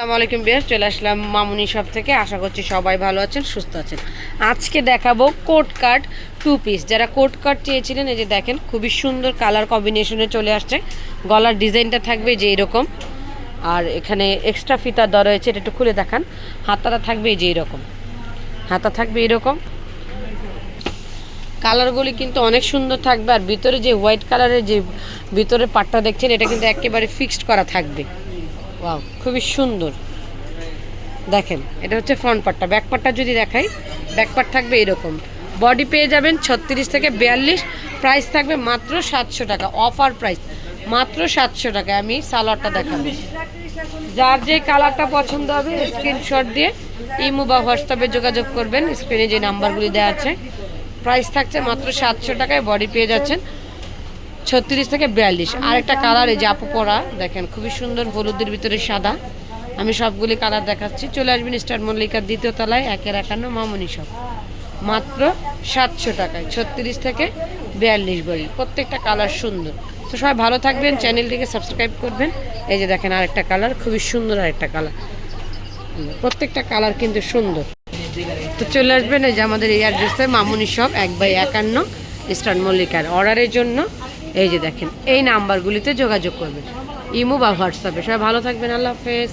আসসালামু আলাইকুম বিয়ার চলে আসলাম মামুনি শপ থেকে। আশা করছি সবাই ভালো আছেন, সুস্থ আছেন। আজকে দেখাবো কোট কাট টু পিস যারা কোট কাট চেয়েছিলেন, এই যে দেখেন, খুবই সুন্দর কালার কম্বিনেশনে চলে আসছে। গলার ডিজাইনটা থাকবে যে এরকম। আর এখানে এক্সট্রা ফিতা দেওয়া রয়েছে, এটা একটু খুলে দেখান। হাতাটা থাকবে এই যে এরকম। হাতা থাকবে এরকম। কালারগুলি কিন্তু অনেক সুন্দর থাকবে। আর ভিতরে যে হোয়াইট কালারের যে ভিতরে পাটটা দেখছেন, এটা কিন্তু একেবারে ফিক্সড করা থাকবে। ওয়াও, খুবই সুন্দর। দেখেন, এটা হচ্ছে ফ্রন্ট পার্টটা ব্যাক পার্টটা যদি দেখাই ব্যাক পার্ট থাকবে এরকম। বডি পেয়ে যাবেন ছত্রিশ থেকে বিয়াল্লিশ। প্রাইস থাকবে মাত্র সাতশো টাকা। অফার প্রাইস মাত্র সাতশো টাকা আমি সালোয়ারটা দেখাবো। যার যে কালারটা পছন্দ হবে স্ক্রিনশট দিয়ে ইমো বা হোয়াটসঅ্যাপে যোগাযোগ করবেন। স্ক্রিনে যে নাম্বারগুলি দেওয়া আছে প্রাইস থাকছে মাত্র সাতশো টাকায়। বডি পেয়ে যাচ্ছেন। ছত্রিশ থেকে বিয়াল্লিশ। আর একটা কালার এই যে আপু পরা দেখেন খুবই সুন্দর হলুদের ভিতরে সাদা। আমি সবগুলি কালার দেখাচ্ছি। চলে আসবেন স্টার মল্লিকার দ্বিতীয় তলায় একের একান্ন মামনি সব মাত্র সাতশো টাকায় ছত্রিশ থেকে বিয়াল্লিশ বড়ি। প্রত্যেকটা কালার সুন্দর। তো সবাই ভালো থাকবেন চ্যানেলটিকে সাবস্ক্রাইব করবেন। এই যে দেখেন আরেকটা কালার খুবই সুন্দর আরেকটা কালার প্রত্যেকটা কালার কিন্তু সুন্দর। তো চলে আসবেন এই যে আমাদের এই অ্যাড্রেসে মামুনি শপ এক বাই একান্ন ইস্টার্ন মল্লিকার। অর্ডারের জন্য এই যে দেখেন, এই নাম্বারগুলিতে যোগাযোগ করবেন। ইমো বা হোয়াটসঅ্যাপে। সবাই ভালো থাকবেন, আল্লাহ হাফেজ।